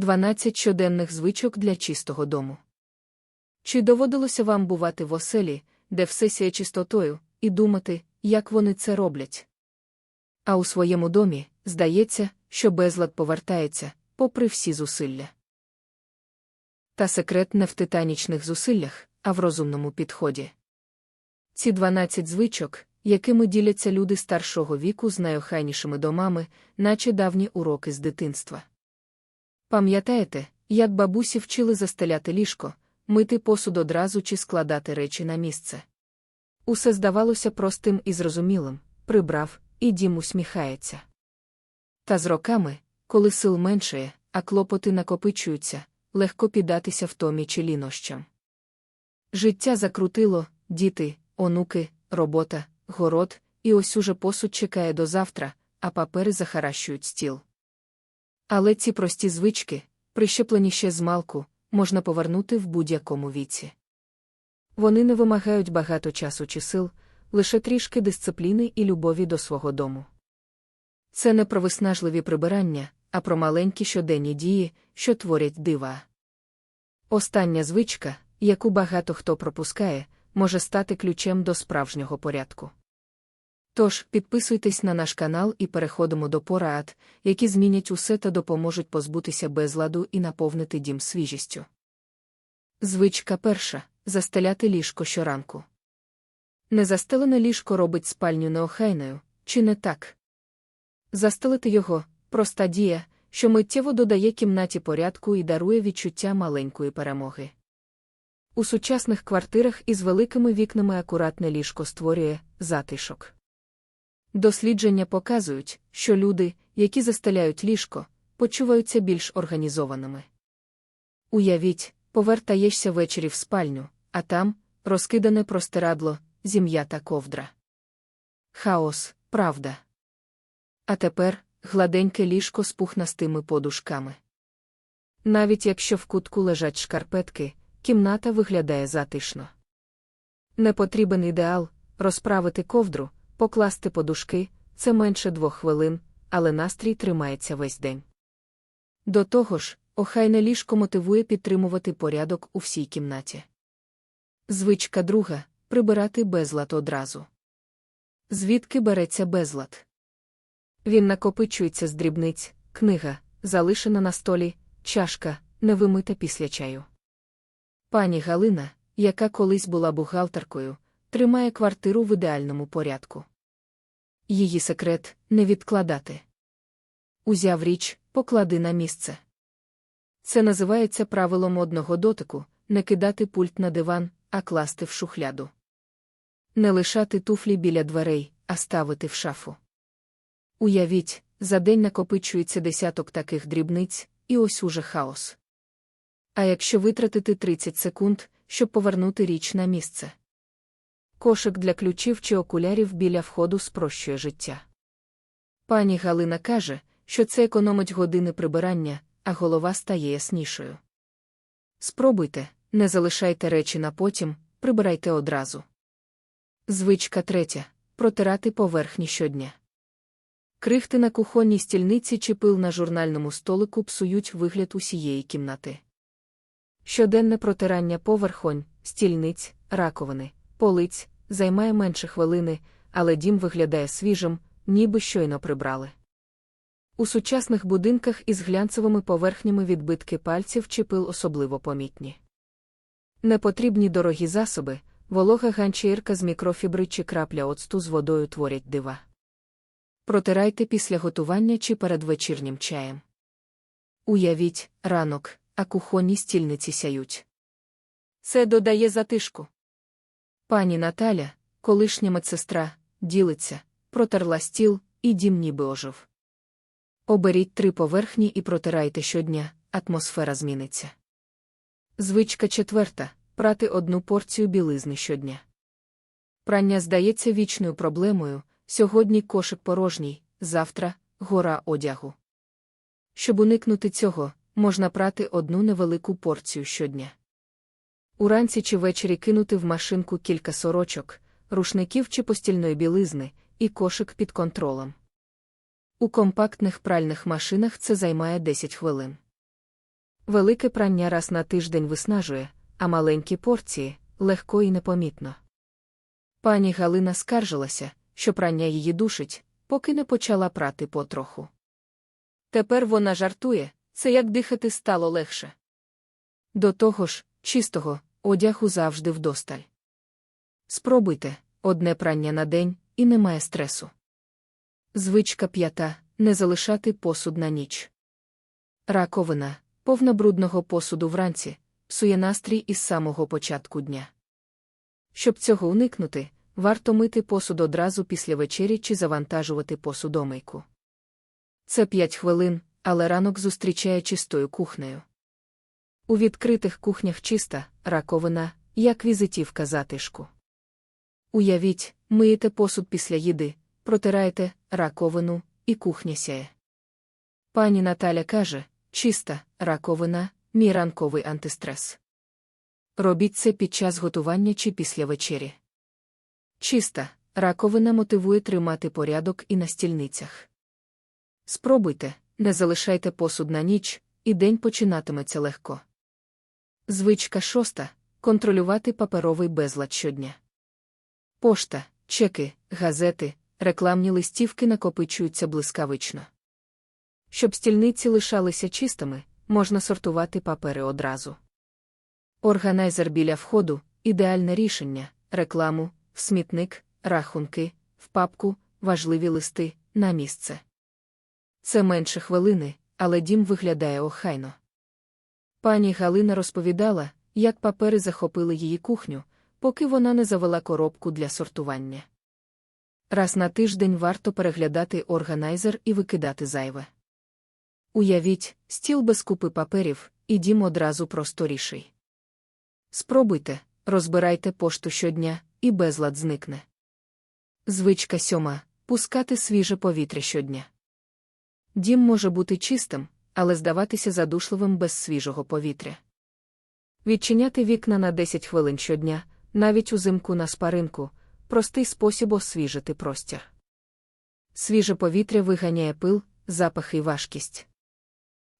12 щоденних звичок для чистого дому. Чи доводилося вам бувати в оселі, де все сіє чистотою, і думати, як вони це роблять? А у своєму домі, здається, що безлад повертається, попри всі зусилля. Та секрет не в титанічних зусиллях, а в розумному підході. Ці 12 звичок, якими діляться люди старшого віку з найохайнішими домами, наче давні уроки з дитинства. Пам'ятаєте, як бабусі вчили застеляти ліжко, мити посуд одразу чи складати речі на місце? Усе здавалося простим і зрозумілим прибрав, і дім усміхається. Та з роками, коли сил меншає, а клопоти накопичуються, легко піддатися втомі чи лінощам. Життя закрутило, діти, онуки, робота, город, і ось уже посуд чекає до завтра, а папери захаращують стіл. Але ці прості звички, прищеплені ще з малку, можна повернути в будь-якому віці. Вони не вимагають багато часу чи сил, лише трішки дисципліни і любові до свого дому. Це не про виснажливі прибирання, а про маленькі щоденні дії, що творять дива. Остання звичка, яку багато хто пропускає, може стати ключем до справжнього порядку. Тож, підписуйтесь на наш канал і переходимо до порад, які змінять усе та допоможуть позбутися безладу і наповнити дім свіжістю. Звичка перша застеляти ліжко щоранку. Незастелене ліжко робить спальню неохайною, чи не так? Застелити його проста дія, що миттєво додає кімнаті порядку і дарує відчуття маленької перемоги. У сучасних квартирах із великими вікнами акуратне ліжко створює затишок. Дослідження показують, що люди, які застеляють ліжко, почуваються більш організованими. Уявіть, повертаєшся ввечері в спальню, а там розкидане простирадло, зім'ята ковдра. Хаос, правда. А тепер гладеньке ліжко з пухнастими подушками. Навіть якщо в кутку лежать шкарпетки, кімната виглядає затишно. Не потрібен ідеал розправити ковдру, покласти подушки це менше двох хвилин, але настрій тримається весь день. До того ж, охайне ліжко мотивує підтримувати порядок у всій кімнаті. Звичка друга прибирати безлад одразу. Звідки береться безлад? Він накопичується з дрібниць, книга, залишена на столі, чашка, невимита після чаю. Пані Галина, яка колись була бухгалтеркою, тримає квартиру в ідеальному порядку. Її секрет не відкладати. Узяв річ, поклади на місце. Це називається правилом одного дотику не кидати пульт на диван, а класти в шухляду. Не лишати туфлі біля дверей, а ставити в шафу. Уявіть, за день накопичується десяток таких дрібниць, і ось уже хаос. А якщо витратити 30 секунд, щоб повернути річ на місце. Кошик для ключів чи окулярів біля входу спрощує життя. Пані Галина каже, що це економить години прибирання, а голова стає яснішою. Спробуйте, не залишайте речі на потім, прибирайте одразу. Звичка третя протирати поверхні щодня. Крихти на кухонній стільниці чи пил на журнальному столику псують вигляд усієї кімнати. Щоденне протирання поверхонь, стільниць, раковини, полиць займає менше хвилини, але дім виглядає свіжим, ніби щойно прибрали. У сучасних будинках із глянцевими поверхнями відбитки пальців чи пил особливо помітні. Непотрібні дорогі засоби, волога ганчірка з мікрофібри чи крапля оцту з водою творять дива. Протирайте після готування чи перед вечірнім чаєм. Уявіть, ранок, а кухонні стільниці сяють. Це додає затишку. Пані Наталя, колишня медсестра, ділиться, протерла стіл, і дім ніби ожив. Оберіть три поверхні і протирайте щодня, атмосфера зміниться. Звичка четверта прати одну порцію білизни щодня. Прання здається вічною проблемою, сьогодні кошик порожній, завтра гора одягу. Щоб уникнути цього, можна прати одну невелику порцію щодня. Уранці чи ввечері кинути в машинку кілька сорочок, рушників чи постільної білизни, і кошик під контролем. У компактних пральних машинах це займає 10 хвилин. Велике прання раз на тиждень виснажує, а маленькі порції легко і непомітно. Пані Галина скаржилася, що прання її душить, поки не почала прати потроху. Тепер вона жартує, це як дихати стало легше. До того ж, чистого, одягу завжди вдосталь. Спробуйте одне прання на день і немає стресу. Звичка п'ята не залишати посуд на ніч. Раковина, повна брудного посуду вранці, псує настрій із самого початку дня. Щоб цього уникнути, варто мити посуд одразу після вечері чи завантажувати посудомийку. Це 5 хвилин, але ранок зустрічає чистою кухнею. У відкритих кухнях чиста раковина, як візитівка затишку. Уявіть, миєте посуд після їди, протираєте раковину, і кухня сяє. Пані Наталя каже чиста раковина, мій ранковий антистрес. Робіть це під час готування чи після вечері. Чиста раковина мотивує тримати порядок і на стільницях. Спробуйте, не залишайте посуд на ніч, і день починатиметься легко. Звичка шоста контролювати паперовий безлад щодня. Пошта, чеки, газети, рекламні листівки накопичуються блискавично. Щоб стільниці лишалися чистими, можна сортувати папери одразу. Органайзер біля входу ідеальне рішення, рекламу, в смітник, рахунки, в папку, важливі листи, на місце. Це менше хвилини, але дім виглядає охайно. Пані Галина розповідала, як папери захопили її кухню, поки вона не завела коробку для сортування. Раз на тиждень варто переглядати органайзер і викидати зайве. Уявіть, стіл без купи паперів, і дім одразу просторіший. Спробуйте, розбирайте пошту щодня, і безлад зникне. Звичка сьома пускати свіже повітря щодня. Дім може бути чистим, але здаватися задушливим без свіжого повітря. Відчиняти вікна на 10 хвилин щодня, навіть узимку на спаринку, простий спосіб освіжити простір. Свіже повітря виганяє пил, запахи і важкість.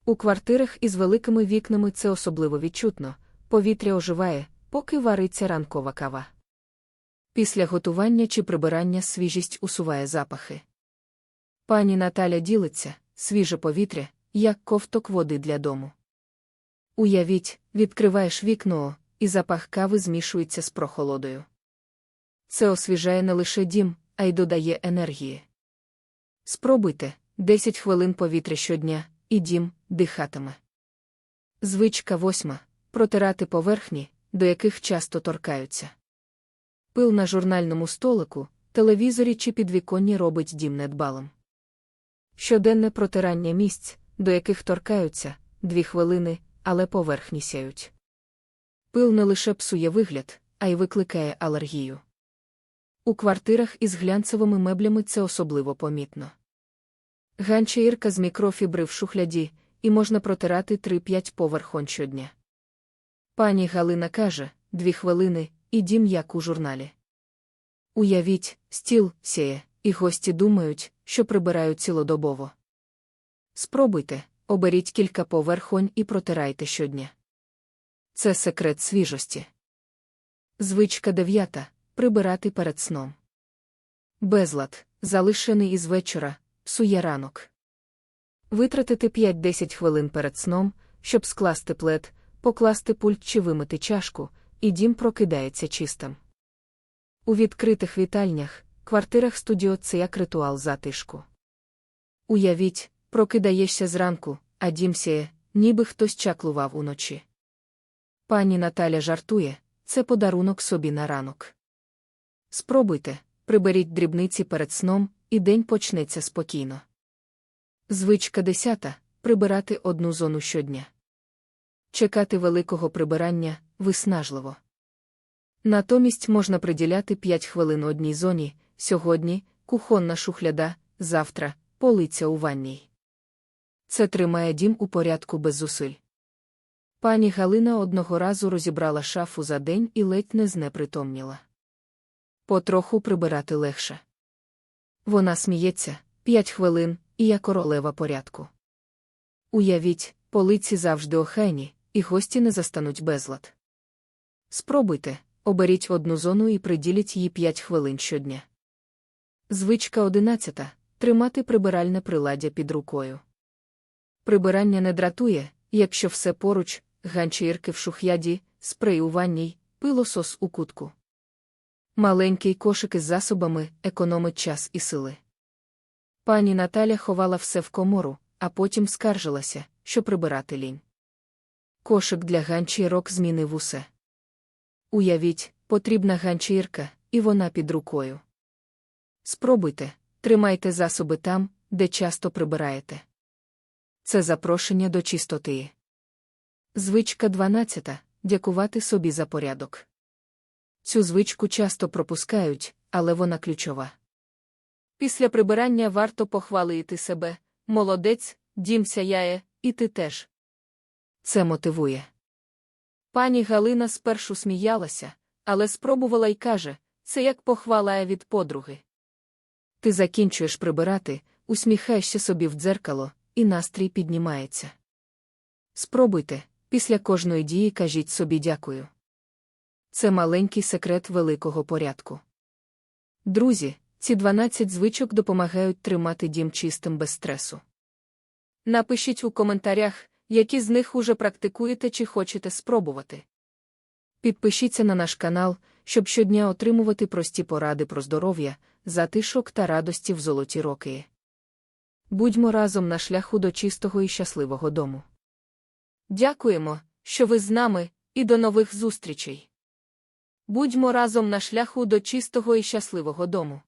У квартирах із великими вікнами це особливо відчутно, повітря оживає, поки вариться ранкова кава. Після готування чи прибирання свіжість усуває запахи. Пані Наталя ділиться свіже повітря, як ковток води для дому. Уявіть, відкриваєш вікно, і запах кави змішується з прохолодою. Це освіжає не лише дім, а й додає енергії. Спробуйте 10 хвилин повітря щодня, і дім дихатиме. Звичка восьма протирати поверхні, до яких часто торкаються. Пил на журнальному столику, телевізорі чи підвіконні робить дім недбалим. Щоденне протирання місць, до яких торкаються, дві хвилини, але поверхні сяють. Пил не лише псує вигляд, а й викликає алергію. У квартирах із глянцевими меблями це особливо помітно. Ганчаїрка з мікрофібри в шухляді, і можна протирати 3-5 поверхон щодня. Пані Галина каже дві хвилини, і дім як у журналі. Уявіть, стіл сяє, і гості думають, що прибирають цілодобово. Спробуйте, оберіть кілька поверхонь і протирайте щодня. Це секрет свіжості. Звичка дев'ята прибирати перед сном. Безлад, залишений із вечора, псує ранок. Витратити 5-10 хвилин перед сном, щоб скласти плед, покласти пульт чи вимити чашку, і дім прокидається чистим. У відкритих вітальнях, квартирах студіо це як ритуал затишку. Уявіть, прокидаєшся зранку, а дім сяє, ніби хтось чаклував уночі. Пані Наталя жартує це подарунок собі на ранок. Спробуйте, приберіть дрібниці перед сном, і день почнеться спокійно. Звичка десята прибирати одну зону щодня. Чекати великого прибирання виснажливо. Натомість можна приділяти 5 хвилин одній зоні сьогодні кухонна шухляда, завтра полиця у ванній. Це тримає дім у порядку без зусиль. Пані Галина одного разу розібрала шафу за день і ледь не знепритомніла. Потроху прибирати легше. Вона сміється п'ять хвилин, і я королева порядку. Уявіть, полиці завжди охайні, і гості не застануть безлад. Спробуйте, оберіть одну зону і приділіть їй 5 хвилин щодня. Звичка 11. Тримати прибиральне приладдя під рукою. Прибирання не дратує, якщо все поруч, ганчірки в шухляді, спрей у ванній, пилосос у кутку. Маленький кошик із засобами економить час і сили. Пані Наталя ховала все в комору, а потім скаржилася, що прибирати лінь. Кошик для ганчірок змінив усе. Уявіть, потрібна ганчірка, і вона під рукою. Спробуйте, тримайте засоби там, де часто прибираєте. Це запрошення до чистоти. Звичка 12. Дякувати собі за порядок. Цю звичку часто пропускають, але вона ключова. Після прибирання варто похвалити себе молодець, дім сяяє, і ти теж. Це мотивує. Пані Галина спершу сміялася, але спробувала й каже це як похвала від подруги. Ти закінчуєш прибирати, усміхаєшся собі в дзеркало, і настрій піднімається. Спробуйте, після кожної дії кажіть собі дякую. Це маленький секрет великого порядку. Друзі, ці 12 звичок допомагають тримати дім чистим без стресу. Напишіть у коментарях, які з них уже практикуєте чи хочете спробувати. Підпишіться на наш канал, щоб щодня отримувати прості поради про здоров'я, затишок та радості в золоті роки. Будьмо разом на шляху до чистого і щасливого дому. Дякуємо, що ви з нами, і до нових зустрічей. Будьмо разом на шляху до чистого і щасливого дому.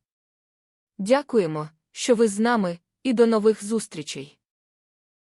Дякуємо, що ви з нами, і до нових зустрічей.